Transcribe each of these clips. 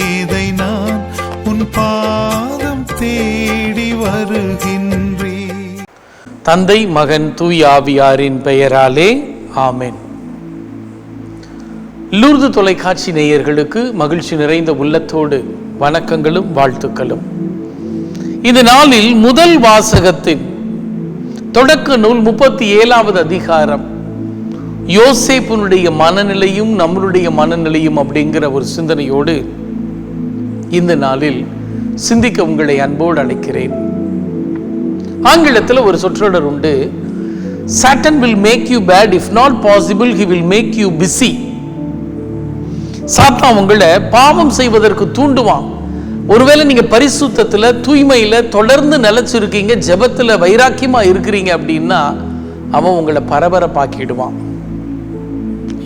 மேதை நான் உன் பாதம் தேடி வருகின்றே தந்தை மகன் தூய் ஆவியாரின் பெயராலே ஆமேன். லூர்து தொலைக்காட்சி நேயர்களுக்கு மகிழ்ச்சி நிறைந்த உள்ளத்தோடு வணக்கங்களும் வாழ்த்துக்களும். இந்த நாளில் முதல் வாசகத்தின் தொடக்க நூல் முப்பத்தி ஏழாவது அதிகாரம். யோசேப்பினுடைய மனநிலையும் நம்மளுடைய மனநிலையும் அப்படிங்கிற ஒரு சிந்தனையோடு இந்த நாளில் சிந்திக்க உங்களை அன்போடு அழைக்கிறேன். ஆங்கிலத்தில் ஒரு சொற்றொடர் உண்டு. Satan will make you bad if not possible he will make you busy சாத்தான் உங்களை பாவம் செய்வதற்கு தூண்டுவான். ஒருவேளை நீங்க பரிசுத்தத்துல தூய்மையில தொடர்ந்து நிலைச்சிருக்கீங்க ஜெபத்துல வைராக்கியமா இருக்கிறீங்க அப்படின்னா அவன் உங்களை பரபரப்பாக்கிடுவான்.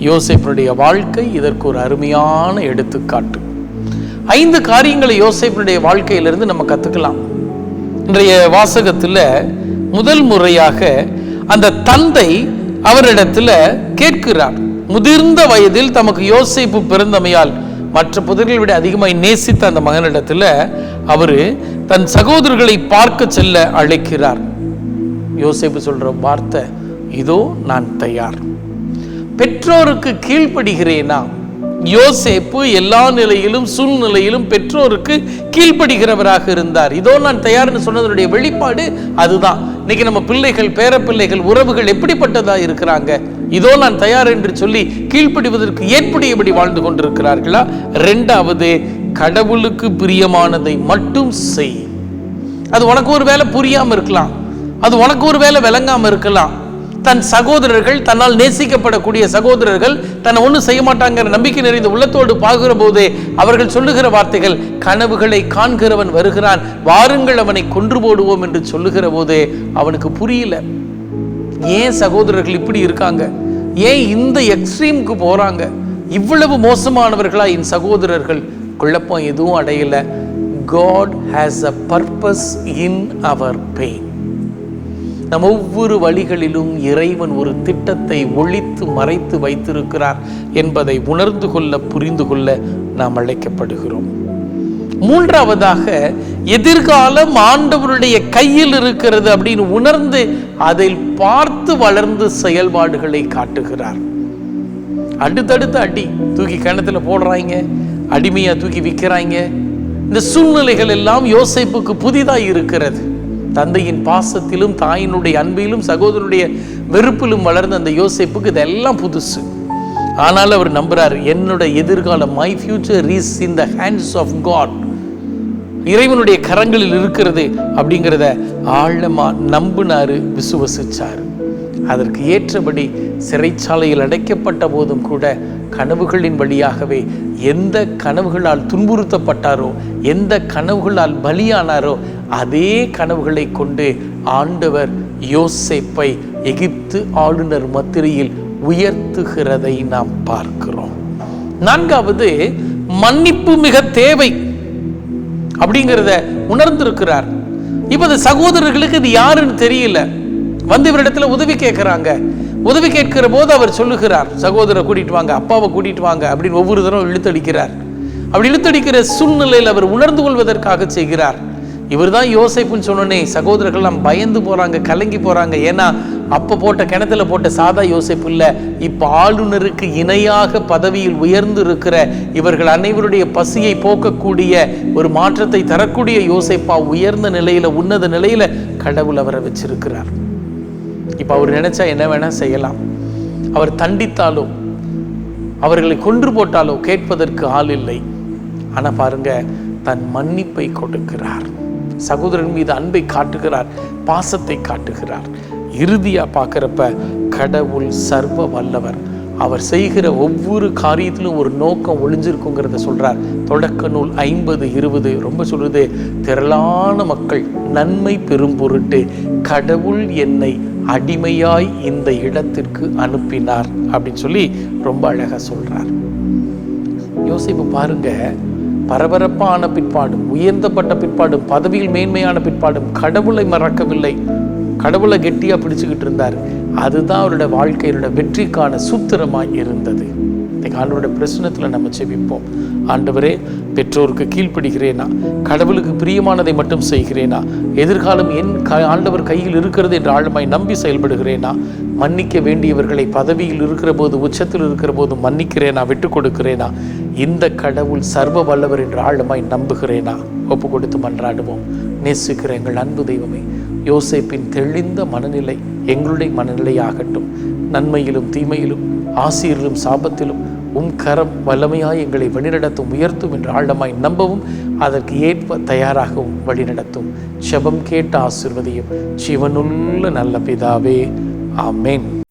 யோசேப்பினுடைய வாழ்க்கை இதற்கு ஒரு அருமையான எடுத்துக்காட்டு. ஐந்து காரியங்களை யோசிப்பினுடைய வாழ்க்கையிலிருந்து நம்ம கற்றுக்கலாம் இன்றைய வாசகத்தில் முதல் முறையாக அந்த தந்தை அவரிடத்துல கேட்கிறார். முதிர்ந்த வயதில் தமக்கு யோசிப்பு பிறந்தமையால் மற்ற புதர்களை விட அதிகமாய் நேசித்த அந்த மகனிடத்தில் அவர் தன் சகோதரர்களை பார்க்க செல்ல அழைக்கிறார். யோசிப்பு சொல்ற வார்த்தை இதோ நான் தயார். பெற்றோருக்கு கீழ்ப்படுகிறேனா? யோசேப்பு எல்லா நிலையிலும் சூழ்நிலையிலும் பெற்றோருக்கு கீழ்ப்படுகிறவராக இருந்தார். இதோ நான் தயார்னு சொன்னதனுடைய வெளிப்பாடு அதுதான். இன்னைக்கு நம்ம பிள்ளைகள் பேரப்பிள்ளைகள் உறவுகள் எப்படிப்பட்டதா இருக்கிறாங்க? இதோ நான் தயார் என்று சொல்லி கீழ்ப்படிவதற்கு ஏற்புடையபடி வாழ்ந்து கொண்டிருக்கிறார்களா? ரெண்டாவது கடவுளுக்கு பிரியமானதை மட்டும் செய். அது உனக்கு ஒரு வேலை புரியாமல் இருக்கலாம். அது உனக்கு ஒரு வேலை விளங்காமல் இருக்கலாம். தன் சகோதரர்கள் தன்னால் நேசிக்கப்படக்கூடிய சகோதரர்கள் தன்னை ஒன்றும் செய்ய மாட்டாங்கிற நம்பிக்கை நிறைந்த உள்ளத்தோடு பாகுகிற போதே அவர்கள் சொல்லுகிற வார்த்தைகள் கனவுகளை காண்கிறவன் வருகிறான் வாருங்கள் அவனை கொன்று போடுவோம் என்று சொல்லுகிற போதே அவனுக்கு புரியல. ஏன் சகோதரர்கள் இப்படி இருக்காங்க? ஏன் இந்த எக்ஸ்ட்ரீமுக்கு போறாங்க? இவ்வளவு மோசமானவர்களா என் சகோதரர்கள்? குழப்பம் எதுவும் அடையல. God has a purpose in our pain நம் ஒவ்வொரு வழிகளிலும் இறைவன் ஒரு திட்டத்தை ஒழித்து மறைத்து வைத்திருக்கிறார் என்பதை உணர்ந்து கொள்ள புரிந்து கொள்ள நாம் அழைக்கப்படுகிறோம். மூன்றாவதாக எதிர்காலம் ஆண்டவருடைய கையில் இருக்கிறது அப்படின்னு உணர்ந்து அதில் பார்த்து வளர்ந்து செயல்பாடுகளை காட்டுகிறார். அடுத்தடுத்து அடி தூக்கி கிணத்துல போடுறாங்க அடிமையா தூக்கி விற்கிறாங்க இந்த சூழ்நிலைகள் எல்லாம் யோசிப்புக்கு புதிதாக இருக்கிறது. தந்தையின் பாசத்திலும் தாயினுடைய அன்பிலும் சகோதரனுடைய வெறுப்பிலும் வளர்ந்த அந்த யோசிப்புக்கு இதெல்லாம் புதுசு. ஆனால் அவர் நம்புறார் என்னோட எதிர்காலம் my future is in the hands of God இறைவனுடைய கரங்களில் இருக்கிறது அப்படிங்கிறத ஆழமா நம்புனாரு விசுவசிச்சார். அதற்கு ஏற்றபடி சிறைச்சாலையில் அடைக்கப்பட்ட போதும் கூட கனவுகளின் வழியாகவே எந்த கனவுகளால் துன்புறுத்தப்பட்டாரோ எந்த கனவுகளால் பலியானாரோ அதே கனவுகளை கொண்டு ஆண்டவர் யோசேப்பை எகிப்து ஆளுநர் மத்திரையில் உயர்த்துகிறதை நாம் பார்க்கிறோம். நான்காவது மன்னிப்பு மிக தேவை அப்படிங்கிறத உணர்ந்திருக்கிறார். இப்போது சகோதரர்களுக்கு இது யாருன்னு தெரியல. வந்து இவரிடத்துல உதவி கேட்கிறாங்க. உதவி கேட்கிற போது அவர் சொல்லுகிறார் சகோதரரை கூட்டிட்டு வாங்க அப்பாவை கூட்டிட்டு வாங்க அப்படின்னு ஒவ்வொரு தரம் இழுத்தடிக்கிறார். அப்படி இழுத்தடிக்கிற சூழ்நிலையில் அவர் உணர்ந்து கொள்வதற்காக செய்கிறார். இவர் தான் யோசிப்புன்னு சொன்னோன்னே சகோதரர்கள்லாம் பயந்து போகிறாங்க கலங்கி போகிறாங்க ஏன்னா அப்போ போட்ட கிணத்துல போட்ட சாதா யோசிப்பு இல்லை. இப்போ ஆளுநருக்கு இணையாக பதவியில் உயர்ந்து இருக்கிற இவர்கள் அனைவருடைய பசியை போக்கக்கூடிய ஒரு மாற்றத்தை தரக்கூடிய யோசிப்பா உயர்ந்த நிலையில் உன்னத நிலையில் கடவுள் அவரை வச்சிருக்கிறார். இப்போ அவர் நினைச்சா என்ன வேணால் செய்யலாம். அவர் தண்டித்தாலோ அவர்களை கொன்று போட்டாலோ கேட்பதற்கு ஆள் இல்லை. ஆனால் பாருங்க தன் மன்னிப்பை கொடுக்கிறார். சகோதரன் மீது அன்பை காட்டுகிறார் பாசத்தை காட்டுகிறார். இறுதியா பார்க்குறப்ப கடவுள் சர்வ வல்லவர் அவர் செய்கிற ஒவ்வொரு காரியத்திலும் ஒரு நோக்கம் ஒளிஞ்சிருக்குங்கிறத சொல்றார். தொடக்க நூல் ஐம்பது இருபது ரொம்ப சொல்லுது திரளான மக்கள் நன்மை பெரும் பொருட்டு கடவுள் என்னை அடிமையாய் இந்த இடத்திற்கு அனுப்பினார் அப்படின்னு சொல்லி ரொம்ப அழகா சொல்றார். யோசிப்பு பாருங்க பரபரப்பான பிற்பாடும் உயர்ந்தப்பட்ட பிற்பாடும் பதவியில் மேன்மையான பிற்பாடும் கடவுளை மறக்கவில்லை. கடவுளை கெட்டியா பிடிச்சுக்கிட்டு இருந்தார். அதுதான் அவருடைய வாழ்க்கையோட வெற்றிக்கான சூத்திரமாய் இருந்தது. இன்னைக்கு ஆண்டவருடைய பிரசனத்தில் நம்ம செவிப்போம் ஆண்டவரே பெற்றோருக்கு கீழ்ப்படுகிறேனா? கடவுளுக்கு பிரியமானதை மட்டும் செய்கிறேனா? எதிர்காலம் என் க ஆண்டவர் கையில் இருக்கிறது என்று ஆழமாய் நம்பி செயல்படுகிறேனா? மன்னிக்க வேண்டியவர்களை பதவியில் இருக்கிற போது உச்சத்தில் இருக்கிற போது மன்னிக்கிறேனா? விட்டு கொடுக்கிறேனா? இந்த கடவுள் சர்வ வல்லவர் என்று ஆழமாய் நம்புகிறேனா? ஒப்பு கொடுத்து மன்றாடுவோம். நேசிக்கிற எங்கள் அன்பு தெய்வமே யோசேப்பின் தெளிந்த மனநிலை எங்களுடைய மனநிலையாகட்டும். நன்மையிலும் தீமையிலும் ஆசிரியரிலும் சாபத்திலும் உம் கரம் வல்லமையாய் எங்களை வழிநடத்தும் உயர்த்தும் என்று ஆழமாய் நம்பவும் அதற்கு ஏற்ப தயாராகவும் வழிநடத்தும். செபம் கேட்ட ஆசிர்வதியும் சிவனுள்ள நல்ல பிதாவே. ஆமேன்.